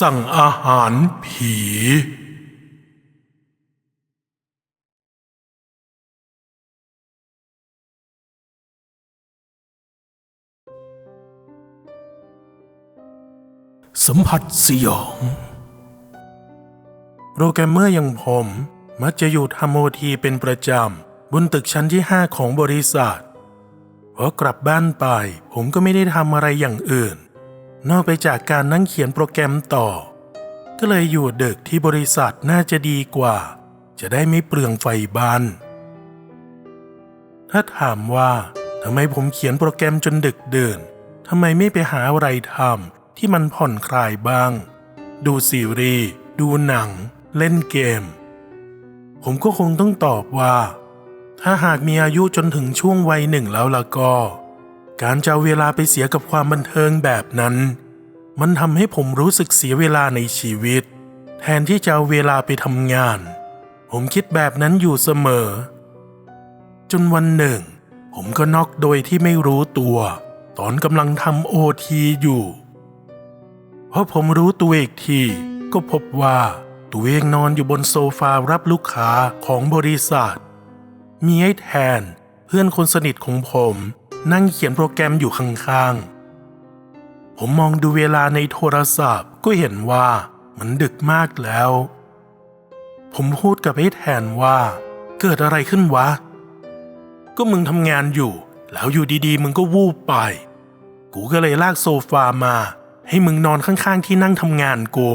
สั่งอาหารผี สัมผัสสยอง โปรแกรมเมอร์อย่างผม มักจะอยู่ทำโอทีเป็นประจำ บนตึกชั้นที่ 5 ของบริษัทพอกลับบ้านไป ผมก็ไม่ได้ทำอะไรอย่างอื่น นอกไปจากการนั่งเขียนโปรแกรมต่อ ก็เลยอยู่ดึกที่บริษัทน่าจะดีกว่า จะได้ไม่เปลืองไฟบ้าน ถ้าถามว่าทำไมผมเขียนโปรแกรมจนดึกเดินทำไมไม่ไปหาอะไรทำที่มันผ่อนคลายบ้าง ดูซีรีส์ดูหนัง เล่นเกม ผมก็คงต้องตอบว่า ถ้าหากมีอายุจนถึงช่วงวัยหนึ่งแล้วล่ะก็ การจะเวลาไปเสียกับความบันเทิงแบบนั้น มันทำให้ผมรู้สึกเสียเวลาในชีวิต แทนที่จะเอาเวลาไปทำงาน ผมคิดแบบนั้นอยู่เสมอ จนวันหนึ่ง ผมก็น็อกโดยที่ไม่รู้ตัว ตอนกำลังทำโอทีอยู่เพราะผมรู้ตัวอีกที ก็พบว่าตัวเองนอนอยู่บนโซฟารับลูกค้าของบริษัท มีไอ้แทน เพื่อนคนสนิทของผม นั่งเขียนโปรแกรมอยู่ข้างๆ ผมมองดูเวลาในโทรศัพท์ก็เห็นว่ามันดึกมากแล้ว ผมพูดกับไอ้แทนว่า เกิดอะไรขึ้นวะ ก็มึงทำงานอยู่ แล้วอยู่ดีๆ มึงก็วูบไป กูก็เลยลากโซฟามา ให้มึงนอนข้างๆที่นั่งทำงานกู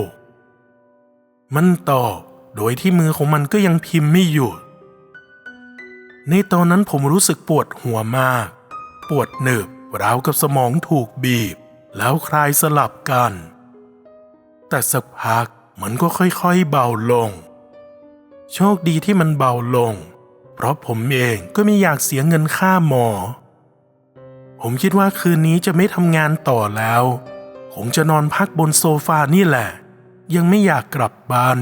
มันตอบโดยที่มือของมันก็ยังพิมพ์ไม่หยุด ในตอนนั้นผมรู้สึกปวดหัวมาก ปวดหนึบราวกับสมองถูกบีบ แล้วคลายสลับกัน แต่สักพักมันก็ค่อยๆเบาลง โชคดีที่มันเบาลง เพราะผมเองก็ไม่อยากเสียเงินค่าหมอ ผมคิดว่าคืนนี้จะไม่ทำงานต่อแล้ว ผมจะนอนพักบนโซฟานี่แหละ ยังไม่อยากกลับบ้าน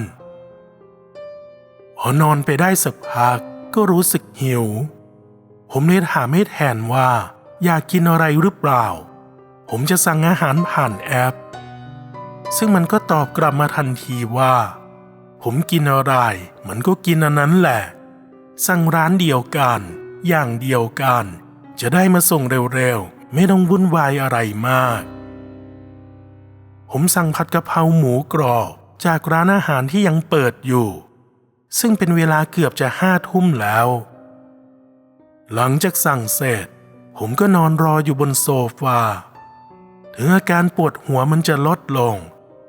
พอนอนไปได้สักพักก็รู้สึกหิว ผมเลยถามให้แทนว่า อยากกินอะไรหรือเปล่า ผมจะสั่งอาหารผ่านแอป ซึ่งมันก็ตอบกลับมาทันทีว่า ผมกินอะไร มันก็กินอันนั้นแหละ สั่งร้านเดียวกัน อย่างเดียวกัน จะได้มาส่งเร็วๆ ไม่ต้องวุ่นวายอะไรมาก ผมสั่งผัดกะเพราหมูกรอบจากร้านอาหารที่ยังเปิดอยู่ ซึ่งเป็นเวลาเกือบจะห้าทุ่มแล้ว หลังจากสั่งเสร็จ ผมก็นอนรออยู่บนโซฟา ถึงอาการปวดหัวมันจะลดลง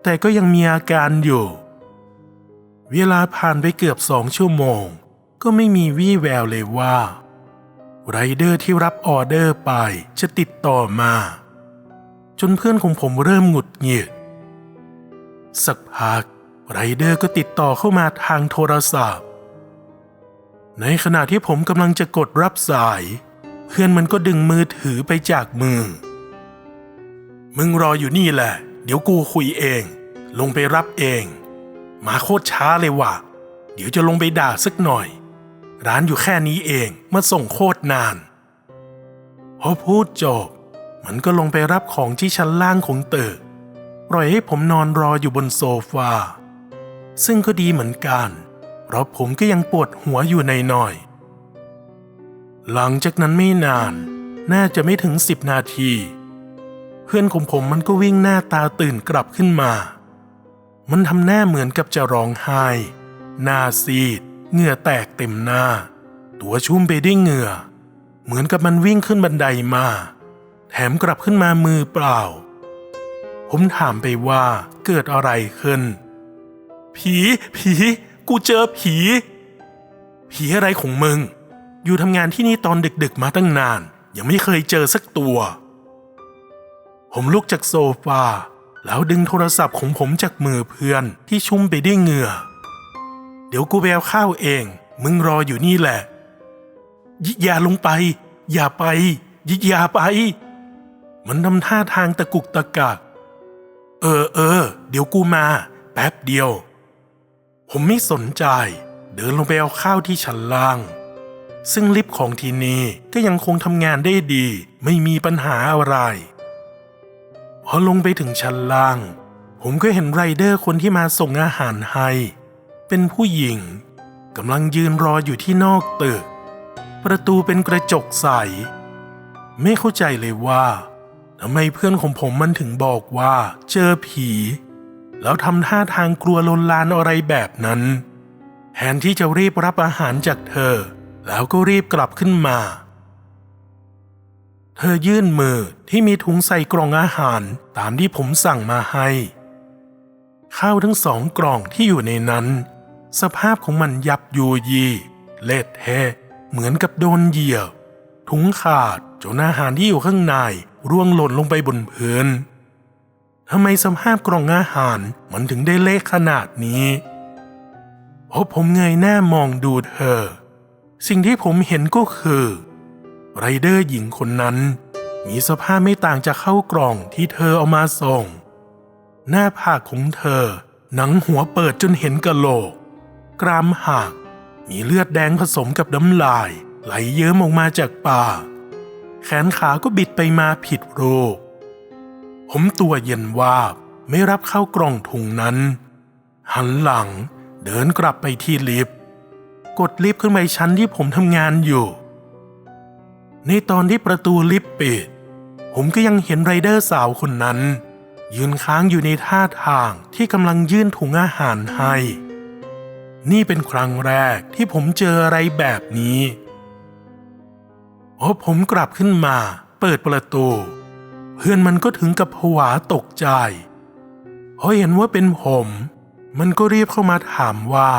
แต่ก็ยังมีอาการอยู่ เวลาผ่านไปเกือบสองชั่วโมง ก็ไม่มีวี่แววเลยว่าไรเดอร์ที่รับออเดอร์ไปจะติดต่อมา จนเพื่อนของผมเริ่มหงุดหงิด สักพักไรเดอร์ก็ติดต่อเข้ามาทางโทรศัพท์ ในขณะที่ผมกำลังจะกดรับสาย เพื่อนมันก็ดึงมือถือไปจากมือ มึงรออยู่นี่แหละ เดี๋ยวกูคุยเอง ลงไปรับเอง มาโคตรช้าเลยว่ะ เดี๋ยวจะลงไปด่าสักหน่อย ร้านอยู่แค่นี้เองมาส่งโคตรนานพอพูดจบ มันก็ลงไปรับของที่ชั้นล่างของตึกปล่อยให้ผมนอนรออยู่บนโซฟา ซึ่งก็ดีเหมือนกัน เพราะผมก็ยังปวดหัวอยู่ในหน่อย หลังจากนั้นไม่นาน น่าจะไม่ถึงสิบนาที เพื่อนของผมมันก็วิ่งหน้าตาตื่นกลับขึ้นมา มันทำหน้าเหมือนกับจะร้องไห้ หน้าซีด เหงื่อแตกเต็มหน้า ตัวชุ่มไปด้วยเหงื่อ เหมือนกับมันวิ่งขึ้นบันไดมา แถมกลับขึ้นมามือเปล่า ผมถามไปว่าเกิดอะไรขึ้น ผี ผี กูเจอผี ผีอะไรของมึง อยู่ทำงานที่นี่ตอนดึกๆมาตั้งนาน ยังไม่เคยเจอสักตัว ผมลุกจากโซฟา แล้วดึงโทรศัพท์ของผมจากมือเพื่อนที่ชุ่มไปด้วยเหงื่อ เดี๋ยวกูไปเอาข้าวเอง มึงรออยู่นี่แหละยอย่าลงไป อย่าไปยอย่าไป มันทำท่าทางตะกุกตะกักเออเออ เดี๋ยวกูมา แป๊บเดียว ผมไม่สนใจ เดินลงไปเอาข้าวที่ชั้นล่าง ซึ่งลิฟต์ของที่นี่ก็ยังคงทำงานได้ดี ไม่มีปัญหาอะไร พอลงไปถึงชั้นล่างผผมก็เห็นไรเดอร์คนที่มาส่งอาหารให้ เป็นผู้หญิงกำลังยืนรออยู่ที่นอกตึก ประตูเป็นกระจกใส ไม่เข้าใจเลยว่าทำไมเพื่อนของผมมันถึงบอกว่าเจอผี แล้วทำท่าทางกลัวลนลานอะไรแบบนั้นแทนที่จะรีบรับอาหารจากเธอ แล้วก็รีบกลับขึ้นมา เธอยื่นมือที่มีถุงใส่กล่องอาหารตามที่ผมสั่งมาให้ ข้าวทั้งสองกล่องที่อยู่ในนั้น สภาพของมันยับยูยี เละเทะเหมือนกับโดนเหยียบ ถุงขาดจนอาหารที่อยู่ข้างในร่วงหล่นลงไปบนพื้นทำไมสภาพกล่องอาหารมันถึงได้เละขนาดนี้พอผมเงยหน้ามองดูเธอ สิ่งที่ผมเห็นก็คือไรเดอร์หญิงคนนั้น มีสภาพไม่ต่างจากเข้ากล่องที่เธอเอามาส่ง หน้าผากของเธอ หนังหัวเปิดจนเห็นกะโหลก กรามหักมีเลือดแดงผสมกับน้ำลาย ไหลเยิ้มออกมาจากปากแขนขาก็บิดไปมาผิดรูปผมตัวเย็นวาบไม่รับเข้ากล่องถุงนั้น หันหลังเดินกลับไปที่ลิฟต์ กดลิฟต์ขึ้นไปชั้นที่ผมทำงานอยู่ ในตอนที่ประตูลิฟต์ปิด ผมก็ยังเห็นไรเดอร์สาวคนนั้น ยืนค้างอยู่ในท่าทางที่กำลังยื่นถุงอาหารให้ นี่เป็นครั้งแรกที่ผมเจออะไรแบบนี้พอผมกลับขึ้นมา เปิดประตู เพื่อนมันก็ถึงกับผวาตกใจเพราเห็นว่าเป็นผม มันก็รีบเข้ามาถามว่า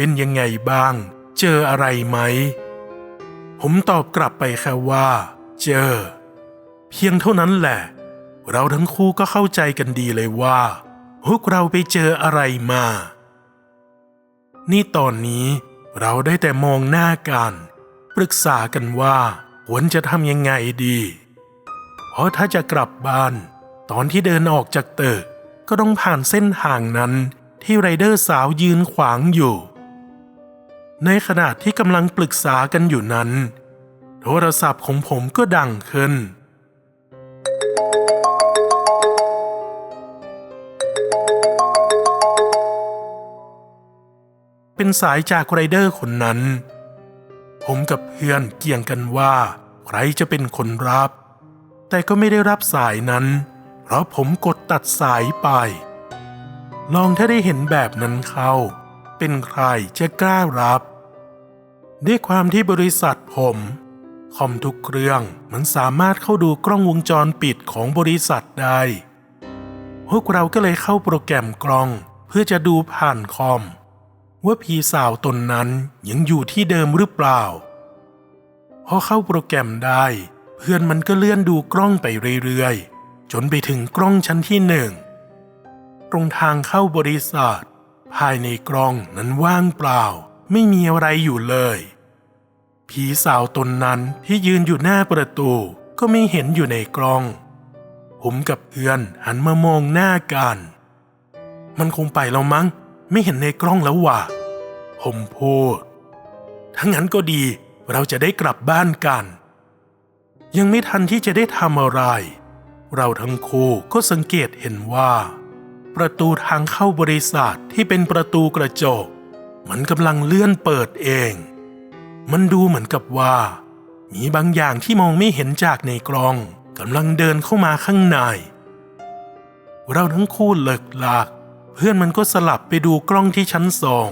เป็นยังไงบ้าง เจออะไรไหม ผมตอบกลับไปแค่ว่า เจอ เพียงเท่านั้นแหละ เราทั้งคู่ก็เข้าใจกันดีเลยว่าพวกเราไปเจออะไรมา นี่ตอนนี้เราได้แต่มองหน้ากัน ปรึกษากันว่าควรจะทำยังไงดี เพราะถ้าจะกลับบ้าน ตอนที่เดินออกจากตึกก็ต้องผ่านเส้นทางนั้นที่ไรเดอร์สาวยืนขวางอยู่ ในขณะที่กำลังปรึกษากันอยู่นั้น โทรศัพท์ของผมก็ดังขึ้น เป็นสายจากไรเดอร์คนนั้น ผมกับเพื่อนเกี่ยงกันว่า ใครจะเป็นคนรับ แต่ก็ไม่ได้รับสายนั้น เพราะผมกดตัดสายไป ลองถ้าได้เห็นแบบนั้นเข้าเป็นใครจะกล้ารับ ด้วยความที่บริษัทผม คอมทุกเครื่องมันสามารถเข้าดูกล้องวงจรปิดของบริษัทได้ พวกเราก็เลยเข้าโปรแกรมกล้องเพื่อจะดูผ่านคอม ว่าผีสาวตนนั้นยังอยู่ที่เดิมหรือเปล่า พอเข้าโปรแกรมได้ เพื่อนมันก็เลื่อนดูกล้องไปเรื่อยๆ จนไปถึงกล้องชั้นที่หนึ่งตรงทางเข้าบริษัท ภายในกล้องนั้นว่างเปล่า ไม่มีอะไรอยู่เลย ผีสาวตนนั้นที่ยืนอยู่หน้าประตูก็ไม่เห็นอยู่ในกล้อง ผมกับเพื่อนหันมามองหน้ากัน มันคงไปแล้วมั้ง ไม่เห็นในกล้องแล้วว่ะ ผมพูดถ้างั้นก็ดี เราจะได้กลับบ้านกัน ยังไม่ทันที่จะได้ทำอะไร เราทั้งคู่ก็สังเกตเห็นว่า ประตูทางเข้าบริษัทที่เป็นประตูกระจก มันกำลังเลื่อนเปิดเอง มันดูเหมือนกับว่า มีบางอย่างที่มองไม่เห็นจากในกล้องกำลังเดินเข้ามาข้างใน เราทั้งคู่เลิกลาก เพื่อนมันก็สลับไปดูกล้องที่ชั้นสอง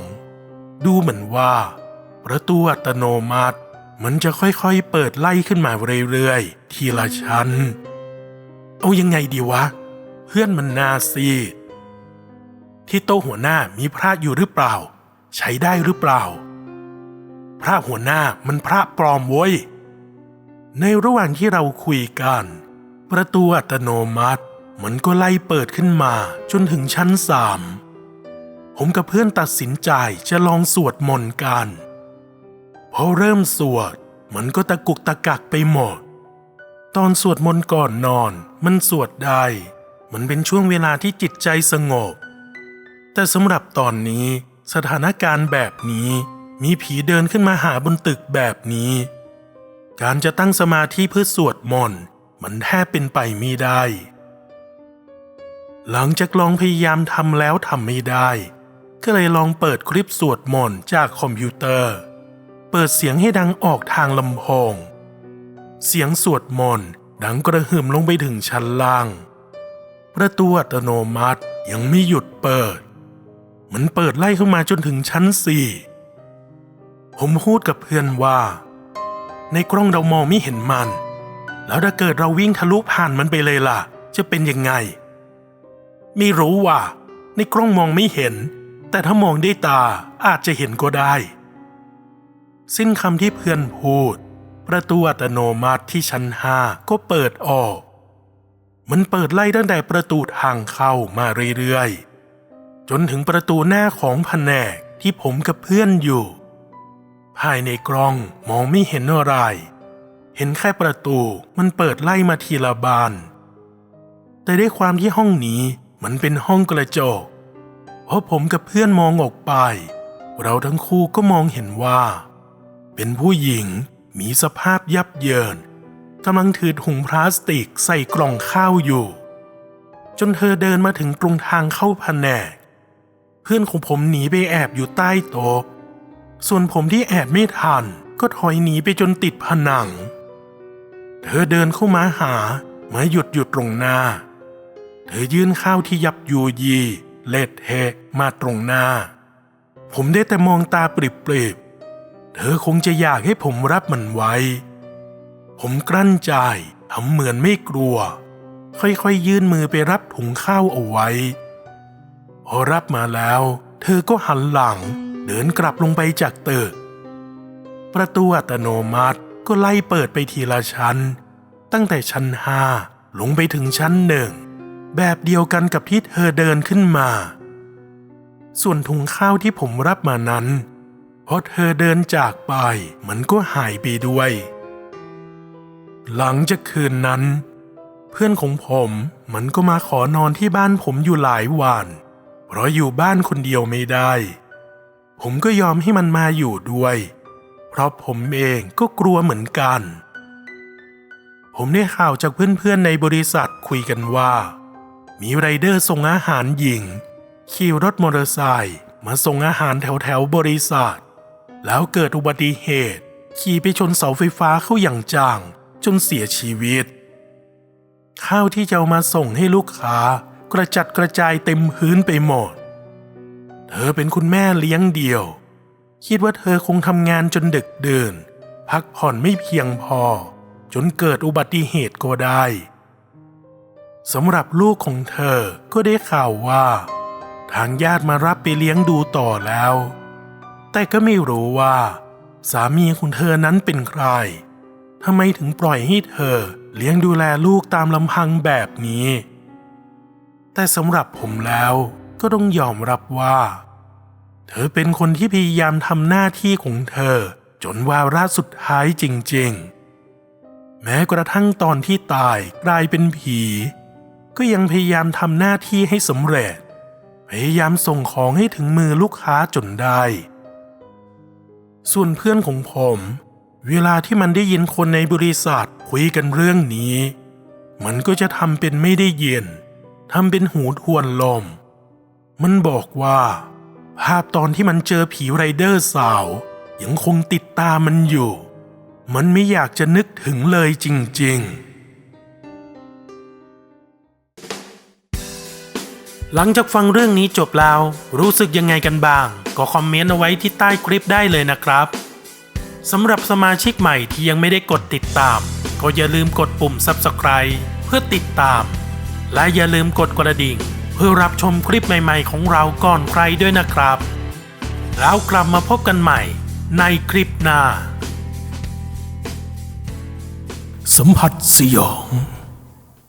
ดูเหมือนว่า ประตูอัตโนมัติ มันจะค่อยๆเปิดไล่ขึ้นมาเรื่อยๆ ทีละชั้น เอายังไงดีวะ เพื่อนมันนาซีที่โต๊ะหัวหน้ามีพระอยู่หรือเปล่า ใช้ได้หรือเปล่า พระหัวหน้ามันพระปลอมเว้ย ในระหว่างที่เราคุยกัน ประตูอัตโนมัติมันก็ไล่เปิดขึ้นมาจนถึงชั้นสามผมกับเพื่อนตัดสินใจจะลองสวดมนต์กันพอเริ่มสวดมันก็ตะกุกตะกักไปหมด ตอนสวดมนต์ก่อนนอนมันสวดได้มันเป็นช่วงเวลาที่จิตใจสงบ แต่สำหรับตอนนี้ สถานการณ์แบบนี้ มีผีเดินขึ้นมาหาบนตึกแบบนี้ การจะตั้งสมาธิเพื่อสวดมนต์มันแทบเป็นไปไม่ได้ หลังจากลองพยายามทำแล้วทำไม่ได้ ก็เลยลองเปิดคลิปสวดมนต์จากคอมพิวเตอร์ เปิดเสียงให้ดังออกทางลำโพง เสียงสวดมนต์ดังกระหึ่มลงไปถึงชั้นล่าง ประตูอัตโนมัติยังไม่หยุดเปิด มันเปิดไล่เข้ามาจนถึงชั้นสี่ผมพูดกับเพื่อนว่า ในกล้องเรามองไม่เห็นมัน แล้วถ้าเกิดเราวิ่งทะลุผ่านมันไปเลยล่ะ จะเป็นยังไง ไม่รู้ว่า ในกล้องมองไม่เห็น แต่ถ้ามองด้วยตาอาจจะเห็นก็ได้ สิ้นคำที่เพื่อนพูด ประตูอัตโนมัติที่ชั้นห้าก็เปิดออก มันเปิดไล่ตั้งแต่ประตูทางเข้ามาเรื่อยๆ จนถึงประตูหน้าของแผนกที่ผมกับเพื่อนอยู่ ภายในกล้องมองไม่เห็นอะไร เห็นแค่ประตูมันเปิดไล่มาทีละบาน แต่ด้วยความที่ห้องนี้มันเป็นห้องกระจกพอผมกับเพื่อนมองออกไป เราทั้งคู่ก็มองเห็นว่า เป็นผู้หญิงมีสภาพยับเยินกำลังถือถุงพลาสติกใส่กล่องข้าวอยู่ จนเธอเดินมาถึงตรงทางเข้าแผนก เพื่อนของผมหนีไปแอบอยู่ใต้โต๊ะ ส่วนผมที่แอบไม่ทัน ก็ถอยหนีไปจนติดผนัง เธอเดินเข้ามาหามาหยุดอยู่ตรงหน้า เธอยื่นข้าวที่ยับยูยีเล็ดเทะมาตรงหน้า ผมได้แต่มองตาปริบๆ เธอคงจะอยากให้ผมรับมันไว้ ผมกลั้นใจทำเหมือนไม่กลัว ค่อยๆยื่นมือไปรับถุงข้าวเอาไว้ พอรับมาแล้ว เธอก็หันหลัง เดินกลับลงไปจากตึก ประตูอัตโนมัติก็ไล่เปิดไปทีละชั้น ตั้งแต่ชั้นห้าลงไปถึงชั้นหนึ่งแบบเดียวกันกับที่เธอเดินขึ้นมา ส่วนถุงข้าวที่ผมรับมานั้นพอเธอเดินจากไปมันก็หายไปด้วย หลังจากคืนนั้น เพื่อนของผมมันก็มาขอนอนที่บ้านผมอยู่หลายวัน เพราะอยู่บ้านคนเดียวไม่ได้ ผมก็ยอมให้มันมาอยู่ด้วย เพราะผมเองก็กลัวเหมือนกัน ผมได้ข่าวจากเพื่อนๆในบริษัทคุยกันว่า มีไรเดอร์ส่งอาหารหญิง ขี่รถมอเตอร์ไซค์มาส่งอาหารแถวๆบริษัท แล้วเกิดอุบัติเหตุ ขี่ไปชนเสาไฟฟ้าเข้าอย่างจังจนเสียชีวิตข้าวที่จะเอามาส่งให้ลูกค้า กระจัดกระจายเต็มพื้นไปหมด เธอเป็นคุณแม่เลี้ยงเดี่ยว คิดว่าเธอคงทำงานจนดึกเดินพักผ่อนไม่เพียงพอ จนเกิดอุบัติเหตุก็ได้สำหรับลูกของเธอก็ได้ข่าวว่า ทางญาติมารับไปเลี้ยงดูต่อแล้ว แต่ก็ไม่รู้ว่า สามีของเธอนั้นเป็นใครทำไมถึงปล่อยให้เธอเลี้ยงดูแลลูกตามลำพังแบบนี้ แต่สำหรับผมแล้วก็ต้องยอมรับว่า เธอเป็นคนที่พยายามทำหน้าที่ของเธอ จนวาระสุดท้ายจริง ๆ แม้กระทั่งตอนที่ตายกลายเป็นผี ก็ยังพยายามทำหน้าที่ให้สำเร็จ พยายามส่งของให้ถึงมือลูกค้าจนได้ ส่วนเพื่อนของผม เวลาที่มันได้ยินคนในบริษัทคุยกันเรื่องนี้ มันก็จะทำเป็นไม่ได้ยิน ทำเป็นหูทวนลม มันบอกว่า ภาพตอนที่มันเจอผีไรเดอร์สาว ยังคงติดตามมันอยู่ มันไม่อยากจะนึกถึงเลยจริง ๆหลังจากฟังเรื่องนี้จบแล้ว รู้สึกยังไงกันบ้าง ก็คอมเมนต์เอาไว้ที่ใต้คลิปได้เลยนะครับสำหรับสมาชิกใหม่ที่ยังไม่ได้กดติดตาม ก็อย่าลืมกดปุ่ม Subscribe เพื่อติดตาม และอย่าลืมกดกระดิ่ง เพื่อรับชมคลิปใหม่ๆของเราก่อนใครด้วยนะครับ แล้วกลับมาพบกันใหม่ในคลิปหน้า สัมผัสสยอง